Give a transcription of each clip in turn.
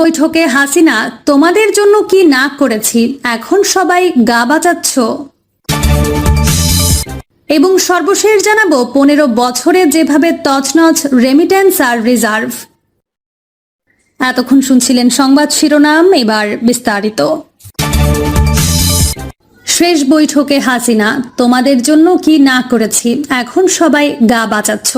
বৈঠকে হাসিনা, তোমাদের জন্য কি না করেছি? এখন সবাই গা বাঁচাচ্ছ এবং সর্বশেষ জানাব, পনেরো বছরে যেভাবে তছনছ রেমিটেন্স আর রিজার্ভ এতক্ষণ শুনছিলেন সংবাদ শিরোনাম, এবার বিস্তারিত। শেষ বৈঠকে হাসিনা, তোমাদের জন্য কি না করেছি? এখন সবাই গা বাঁচাচ্ছ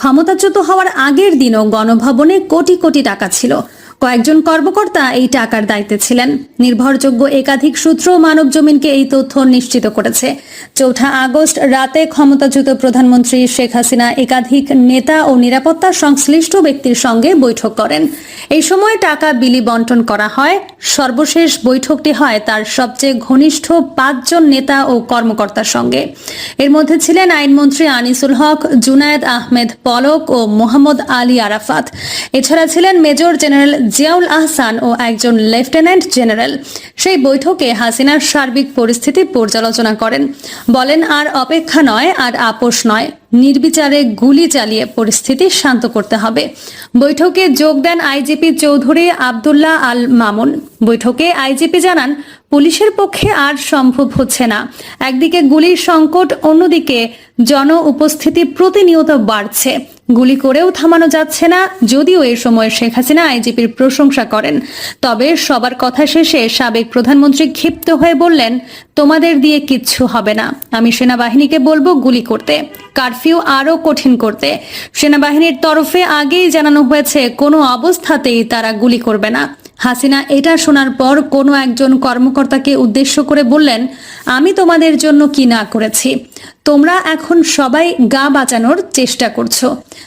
ক্ষমতাচ্যুত হওয়ার আগের দিনও গণভবনে কোটি কোটি টাকা ছিল। কয়েকজন কর্মকর্তা এই টাকার দায়িত্বে ছিলেন। নির্ভরযোগ্য একাধিক সূত্র মানব জমিনকে এই তথ্য নিশ্চিত করেছে। চৌঠা আগস্ট রাতে ক্ষমতাচ্যুত প্রধানমন্ত্রী শেখ হাসিনা একাধিক নেতা ও নিরাপত্তা সংশ্লিষ্ট ব্যক্তির সঙ্গে বৈঠক করেন। এই সময় টাকা বিলি বন্টন করা হয়। সর্বশেষ বৈঠকটি হয় তার সবচেয়ে ঘনিষ্ঠ পাঁচজন নেতা ও কর্মকর্তার সঙ্গে। এর মধ্যে ছিলেন আইনমন্ত্রী আনিসুল হক, জুনায়েদ আহমেদ পলক ও মোহাম্মদ আলী আরাফাত। এছাড়া ছিলেন মেজর জেনারেল জিয়াউল আহসান ও একজন লেফটেন্যান্ট জেনারেল, সেই বৈঠকে হাসিনার সার্বিক পরিস্থিতি পর্যালোচনা করেন। বলেন, আর অপেক্ষা নয়, আর আপোষ নয়। নির্বিচারে গুলি চালিয়ে পরিস্থিতি শান্ত করতে হবে। বৈঠকে যোগ দেন আইজিপি চৌধুরী আবদুল্লাহ আল মামুন। বৈঠকে আইজিপি জানান, পুলিশের পক্ষে আর সম্ভব হচ্ছে না। একদিকে গুলির সংকট, অন্যদিকে জন উপস্থিতি প্রতিনিয়ত বাড়ছে। গুলি করেও থামানো যাচ্ছে না, যদিও এ সময় শেখ হাসিনা আইজিপির প্রশংসা করেন। তবে সবার কথা শেষে সাবেক প্রধানমন্ত্রী ক্ষিপ্ত হয়ে বললেন, তোমাদের দিয়ে কিচ্ছু হবে না। আমি সেনাবাহিনীকে বলব গুলি করতে, কারফিউ আরও কঠিন করতে। সেনাবাহিনীর তরফে আগেই জানানো হয়েছে, কোনো অবস্থাতেই তারা গুলি করবে না। হাসিনা এটা শোনার পর কোনো একজন কর্মকর্তাকে উদ্দেশ্য করে বললেন, আমি তোমাদের জন্য কি না করেছি? তোমরা এখন সবাই গা বাঁচানোর চেষ্টা করছ।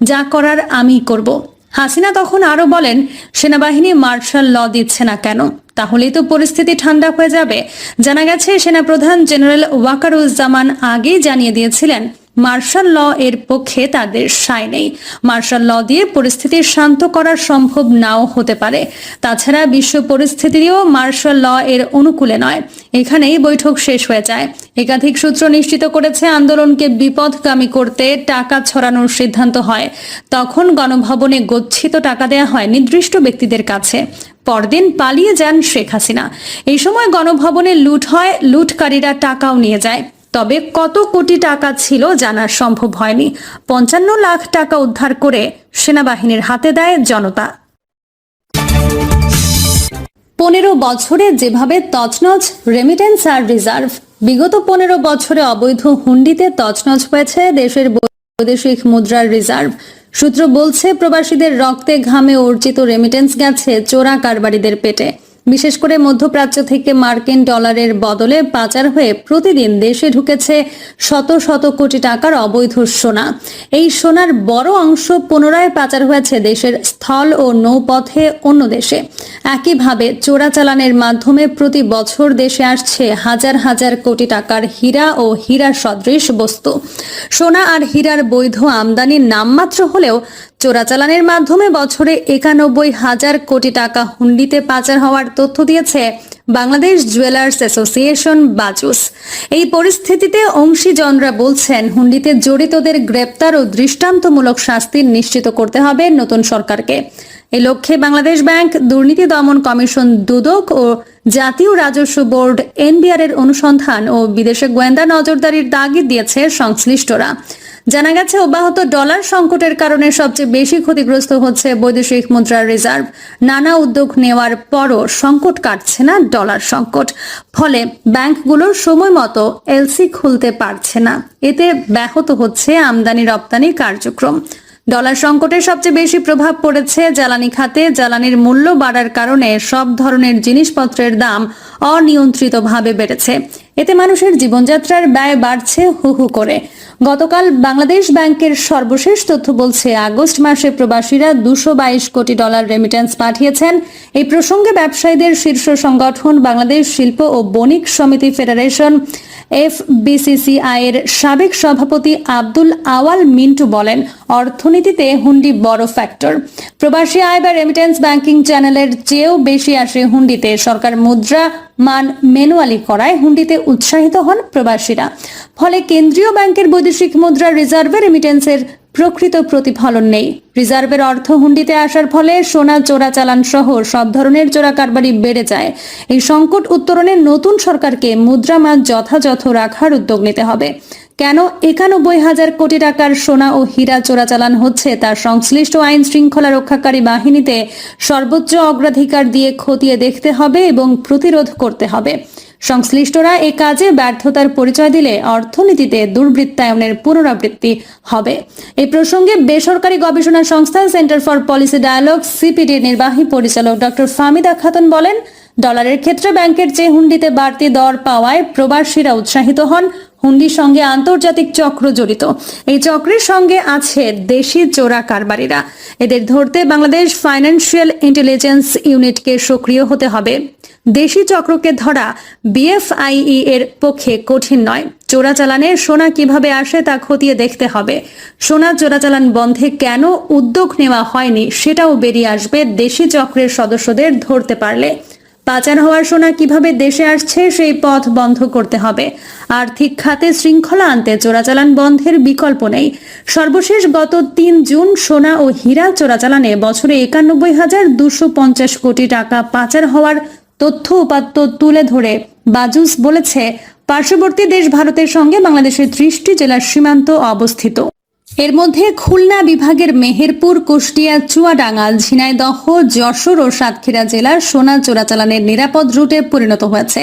যা করার আমি করব। হাসিনা তখন আরও বলেন, সেনাবাহিনী মার্শাল ল দিচ্ছে না কেন? তাহলেই তো পরিস্থিতি ঠান্ডা হয়ে যাবে। জানা গেছে, সেনাপ্রধান জেনারেল ওয়াকারুজ্জামান আগেই জানিয়ে দিয়েছিলেন মার্শাল ল এর পক্ষে তাদের সায় নেই। মার্শাল ল দিয়ে পরিস্থিতি শান্ত করা সম্ভব নাও হতে পারে। তাছাড়া বিশ্ব পরিস্থিতিও মার্শাল ল এর অনুকূলে নয়। এখানেই বৈঠক শেষ হয়ে যায়। একাধিক সূত্র নিশ্চিত করেছে, আন্দোলনকে বিপদগামী করতে টাকা ছড়ানোর সিদ্ধান্ত হয়। তখন গণভবনে গচ্ছিত টাকা দেয়া হয় নির্দিষ্ট ব্যক্তিদের কাছে। পরদিন পালিয়ে যান শেখ হাসিনা। এই সময় গণভবনে লুট হয়, লুটকারীরা টাকাও নিয়ে যায়। তবে কত কোটি টাকা ছিল জানা সম্ভব হয়নি। পঞ্চান্ন লাখ টাকা উদ্ধার করে সেনাবাহিনীর হাতে দেয় জনতা। পনেরো বছরে যেভাবে তছনছ রেমিটেন্স আর রিজার্ভ বিগত পনেরো বছরে অবৈধ হুন্ডিতে তছনছ হয়েছে দেশের বৈদেশিক মুদ্রার রিজার্ভ সূত্র বলছে, প্রবাসীদের রক্তে ঘামে অর্জিত রেমিটেন্স গেছে চোরা কারবারিদের পেটে। বিশেষ করে মধ্যপ্রাচ্য থেকে মার্কিন ডলারের বদলে পাচার হয়ে প্রতিদিন দেশে ঢুকেছে শত শত কোটি টাকার অবৈধ সোনা। এই সোনার বড় অংশ পুনরায় পাচার হয়েছে দেশের স্থল ও নৌপথে অন্য দেশে। একইভাবে চোরাচালানের মাধ্যমে প্রতি বছর দেশে আসছে হাজার হাজার কোটি টাকার হীরা ও হীরা সদৃশ বস্তু। সোনা আর হীরার বৈধ আমদানি নামমাত্র হলেও চোরাচালানের মাধ্যমে বছরে একানব্বই হাজার কোটি টাকা হুন্ডিতে পাচার হওয়ার তথ্য দিয়েছে বাংলাদেশ জুয়েলার্স অ্যাসোসিয়েশন বাজুস। এই পরিস্থিতিতে অংশীজনরা বলছেন, হুন্ডিতে জড়িতদের গ্রেপ্তার ও দৃষ্টান্তমূলক শাস্তি নিশ্চিত করতে হবে নতুন সরকারকে। এই লক্ষ্যে বাংলাদেশ ব্যাংক, দুর্নীতি দমন কমিশন দুদক ও জাতীয় রাজস্ব বোর্ড এনবিআর এর অনুসন্ধান ও বিদেশে গোয়েন্দা নজরদারির তাগিদ দিয়েছে সংশ্লিষ্টরা। জানা গেছে, অব্যাহত ডলার সংকটের কারণে সবচেয়ে বেশি ক্ষতিগ্রস্ত হচ্ছে বৈদেশিক মুদ্রার রিজার্ভ। নানা উদ্যোগ নেওয়ার পরও সংকট কাটছে না ডলার সংকট। ফলে ব্যাংকগুলোর সময় মতো এলসি খুলতে পারছে না। এতে ব্যাহত হচ্ছে আমদানি রপ্তানি কার্যক্রম। ডলার সংকটের সবচেয়ে বেশি প্রভাব পড়েছে জ্বালানি খাতে। জ্বালানির মূল্য বাড়ার কারণে সব ধরনের জিনিসপত্রের দাম অনিয়ন্ত্রিতভাবে বেড়েছে। এতে মানুষের জীবনযাত্রার ব্যয় বাড়ছে হু হু করে। গতকাল বাংলাদেশ ব্যাংকের সর্বশেষ তথ্য বলছে, আগস্ট মাসে প্রবাসীরা দুশো বাইশ কোটি ডলার রেমিটেন্স পাঠিয়েছেন। এই প্রসঙ্গে ব্যবসায়ীদের শীর্ষ সংগঠন বাংলাদেশ শিল্প ও বণিক সমিতি ফেডারেশন এফ বিসিসিআই এর সাবেক সভাপতি আব্দুল আওয়াল মিন্টু বলেন, অর্থনীতিতে হুন্ডি বড় ফ্যাক্টর প্রবাসী আয় বা রেমিটেন্স ব্যাংকিং চ্যানেলের চেয়েও বেশি আসে হুন্ডিতে। সরকার মুদ্রা, মান মেনুয়ালি করায় হুন্ডিতে উৎসাহিত হন প্রবাসীরা। ফলে কেন্দ্রীয় ব্যাংকের বৈদেশিক মুদ্রা রিজার্ভের রেমিটেন্সের প্রকৃত প্রতিফলন নেই। রিজার্ভের অর্থ হুন্ডিতে আসার ফলে সোনা চোরাচালান সহ সব ধরনের চোরা কারবারি বেড়ে যায়। এই সংকট উত্তরণে নতুন সরকারকে মুদ্রা মান যথাযথ রাখার উদ্যোগ নিতে হবে। কেন একানব্বই হাজার কোটি টাকার সোনা ও হীরা চোরাচালান হচ্ছে তার সংশ্লিষ্ট আইন শৃঙ্খলা রক্ষাকারী বাহিনীতে সর্বোচ্চ অগ্রাধিকার দিয়ে খতিয়ে দেখতে হবে এবং প্রতিরোধ করতে হবে। সংশ্লিষ্টরা এ কাজে ব্যর্থতার পরিচয় দিলে অর্থনীতিতে দুর্বৃত্তায়নের পুনরাবৃত্তি হবে। এই প্রসঙ্গে বেসরকারি গবেষণা সংস্থা সেন্টার ফর পলিসি ডায়ালগ সিপিডির নির্বাহী পরিচালক ডক্টর ফামিদা খাতুন বলেন ডলারের ক্ষেত্রে ব্যাংকের চেয়ে হুন্ডিতে বাড়তি দর পাওয়ায় প্রবাসীরা উৎসাহিত হন। হুন্ডির সঙ্গে আন্তর্জাতিক চক্র জড়িত। এই চক্রের সঙ্গে আছে দেশি চোরা কারবারিরা। এদের ধরতে বাংলাদেশ ফাইন্যান্সিয়াল ইন্টেলিজেন্স ইউনিটকে সক্রিয় হতে হবে। দেশি চক্রকে ধরা বিএফআইই এর পক্ষে কঠিন নয়। চোরাচালানের সোনা কীভাবে আসে তা খতিয়ে দেখতে হবে। সোনা চোরাচালান বন্ধে কেন উদ্যোগ নেওয়া হয়নি সেটাও বেরিয়ে আসবে দেশি চক্রের সদস্যদের ধরতে পারলে। পাচার হওয়ার সোনা কীভাবে দেশে আসছে, সেই পথ বন্ধ করতে হবে। আর্থিক খাতে শৃঙ্খলা আনতে চোরাচালান বন্ধের বিকল্প নেই। সর্বশেষ গত তিন জুন সোনা ও হীরা চোরাচালানে বছরে একানব্বই হাজার দুশো পঞ্চাশ কোটি টাকা পাচার হওয়ার তথ্য উপাত্ত তুলে ধরে বাজুস বলেছে, পার্শ্ববর্তী দেশ ভারতের সঙ্গে বাংলাদেশের ত্রিশটি জেলার সীমান্ত অবস্থিত। এর মধ্যে খুলনা বিভাগের মেহেরপুর, কুষ্টিয়া, চুয়াডাঙ্গা, ঝিনাইদহ, যশোর ও সাতক্ষীরা জেলার সোনা চোরাচালানের নিরাপদ রুটে পরিণত হয়েছে।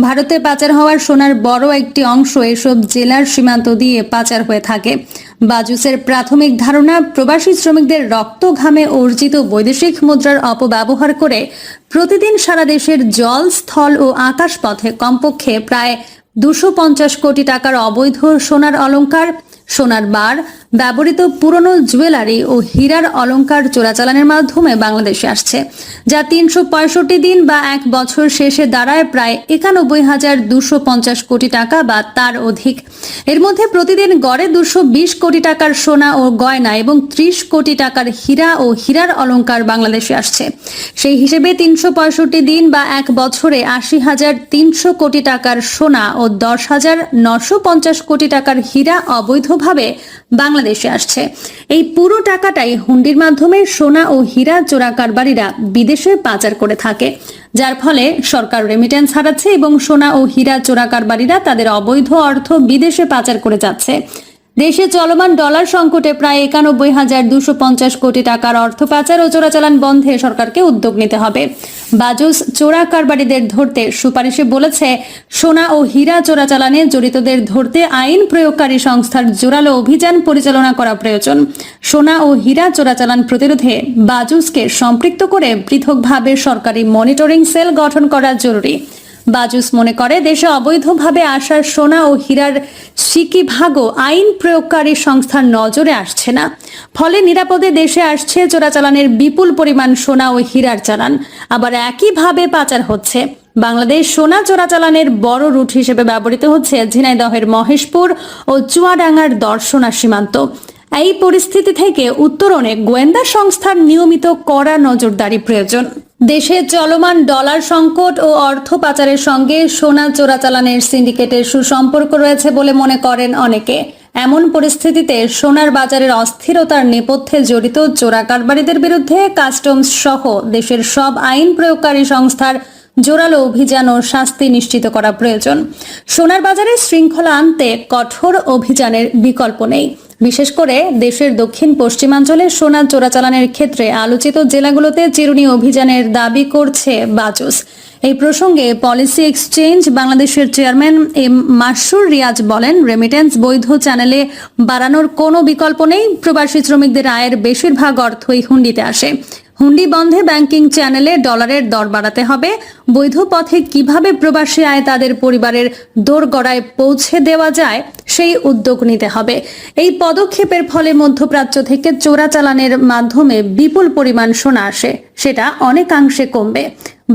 ভারতে পাচার হওয়ার সোনার বড় একটি অংশ এসব জেলার সীমান্ত দিয়ে পাচার হয়ে থাকে। বাজুসের প্রাথমিক ধারণা, প্রবাসী শ্রমিকদের রক্ত ঘামে অর্জিত বৈদেশিক মুদ্রার অপব্যবহার করে প্রতিদিন সারা দেশের জল, স্থল ও আকাশ পথে কমপক্ষে প্রায় দুশো কোটি টাকার অবৈধ সোনার অলংকার সোনার বার, ব্যবহৃত পুরনো জুয়েলারি ও হীরার অলঙ্কার চোরাচালানের মাধ্যমে বাংলাদেশে আসছে, যা তিনশো পঁয়ষট্টি দিন বা এক বছর শেষে দাঁড়ায় প্রায় একানব্বই হাজার দুশো পঞ্চাশ কোটি টাকা বা তার অধিক। এর মধ্যে প্রতিদিন গড়ে দুশো বিশ কোটি টাকার সোনা ও গয়না এবং ত্রিশ কোটি টাকার হীরা ও হীরার অলঙ্কার বাংলাদেশে আসছে। সেই হিসেবে তিনশো পঁয়ষট্টি দিন বা এক বছরে আশি হাজার তিনশো কোটি টাকার সোনা ও দশ হাজার নশো পঞ্চাশ কোটি টাকার হীরা অবৈধভাবে বাংলাদেশে আসছে। এই পুরো টাকাটাই হুন্ডির মাধ্যমে সোনা ও হীরা চোরা কারবারিরা বিদেশে পাচার করে থাকে, যার ফলে সরকার রেমিটেন্স হারাচ্ছে এবং সোনা ও হীরা চোরা কারবারিরা তাদের অবৈধ অর্থ বিদেশে পাচার করে যাচ্ছে। দেশে চলমান ডলার সংকটে প্রায় একানব্বই হাজার দুশো পঞ্চাশ কোটি টাকার অর্থ পাচার ও চোরাচালান বন্ধে সরকারকে উদ্যোগ নিতে হবে। বাজুস চোরা কারবারিদের ধরতে সুপারিশে বলেছে, সোনা ও হীরা চোরাচালানে জড়িতদের ধরতে আইন প্রয়োগকারী সংস্থার জোরালো অভিযান পরিচালনা করা প্রয়োজন। সোনা ও হীরা চোরাচালান প্রতিরোধে বাজুসকে সম্পৃক্ত করে পৃথকভাবে সরকারি মনিটরিং সেল গঠন করা জরুরি। বাজুস মনে করে, দেশে অবৈধভাবে আসার সোনা ও হীরার সিকি ভাগও আইন প্রয়োগকারী সংস্থার নজরে আসছে না। ফলে নিরাপদে দেশে আসছে চোরাচালানের বিপুল পরিমাণ সোনা ও হীরার চালান। আবার একইভাবে পাচার হচ্ছে। বাংলাদেশ সোনা চোরাচালানের বড় রুট হিসেবে ব্যবহৃত হচ্ছে ঝিনাইদহের মহেশপুর ও চুয়াডাঙ্গার দর্শনা সীমান্ত। এই পরিস্থিতি থেকে উত্তরণে গোয়েন্দা সংস্থার নিয়মিত কড়া নজরদারি প্রয়োজন। দেশে চলমান ডলার সংকট ও অর্থ পাচারের সঙ্গে সোনা চোরাচালানের সিন্ডিকেটের সুসম্পর্ক রয়েছে বলে মনে করেন অনেকে। এমন পরিস্থিতিতে সোনার বাজারের অস্থিরতার নেপথ্যে জড়িত চোরা কারবারিদের বিরুদ্ধে কাস্টমস সহ দেশের সব আইন প্রয়োগকারী সংস্থার জোরালো অভিযান ও শাস্তি নিশ্চিত করা প্রয়োজন। সোনার বাজারে শৃঙ্খলা আনতে কঠোর অভিযানের বিকল্প নেই। বিশেষ করে দেশের দক্ষিণ পশ্চিমাঞ্চলে সোনা চোরাচালানের ক্ষেত্রে আলোচিত জেলাগুলোতে চিরুনি অভিযানের দাবি করছে বাজুস। এই প্রসঙ্গে পলিসি এক্সচেঞ্জ বাংলাদেশের চেয়ারম্যান এম মাসুর রিয়াজ বলেন, রেমিটেন্স বৈধ চ্যানেলে বাড়ানোর কোনো বিকল্প নেই। প্রবাসী শ্রমিকদের আয়ের বেশিরভাগ অর্থই হুন্ডিতে আসে। হুন্ডি বন্ধে ব্যাংকিং চ্যানেলে ডলারের দর বাড়াতে হবে। বৈধ পথে কীভাবে প্রবাসী আয় তাদের পরিবারের দোরগড়ায় পৌঁছে দেওয়া যায় সেই উদ্যোগ নিতে হবে। এই পদক্ষেপের ফলে মধ্যপ্রাচ্য থেকে চোরাচালানের মাধ্যমে বিপুল পরিমাণ সোনা আসে, সেটা অনেকাংশে কমবে।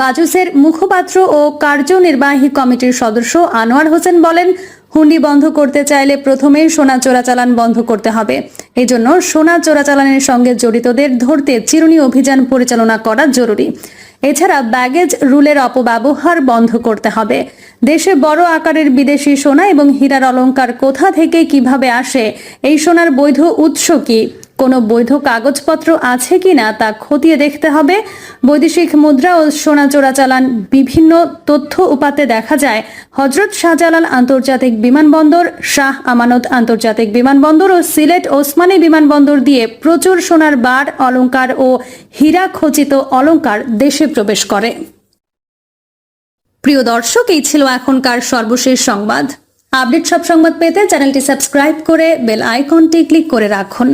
বাজুসের মুখপাত্র ও কার্যনির্বাহী কমিটির সদস্য আনোয়ার হোসেন বলেন হুন্ডি বন্ধ করতে চাইলে প্রথমেই সোনা চোরাচালান বন্ধ করতে হবে। এই জন্য সোনা চোরাচালানের সঙ্গে জড়িতদের ধরতে চিরুনি অভিযান পরিচালনা করা জরুরি। এছাড়া ব্যাগেজ, রুলের অপব্যবহার বন্ধ করতে হবে। দেশে বড় আকারের বিদেশি সোনা এবং হীরার অলঙ্কার কোথা থেকে কীভাবে আসে, এই সোনার বৈধ উৎস কি? কোনো বৈধ কাগজপত্র আছে কিনা তা খতিয়ে দেখতে হবে। বৈদেশিক মুদ্রা ও সোনা চোরাচালান বিভিন্ন তথ্য উপাতে দেখা যায়। হজরত শাহজালাল আন্তর্জাতিক বিমানবন্দর, শাহ আমানত আন্তর্জাতিক বিমানবন্দর ও সিলেট ওসমানী বিমানবন্দর দিয়ে প্রচুর সোনার বার, অলংকার ও হীরা খচিত অলংকার দেশে প্রবেশ করে। প্রিয় দর্শক, এই ছিল এখনকার সর্বশেষ সংবাদ। আপডেট সব সংবাদ পেতে চ্যানেলটি সাবস্ক্রাইব করে বেল আইকনটি ক্লিক করে রাখুন।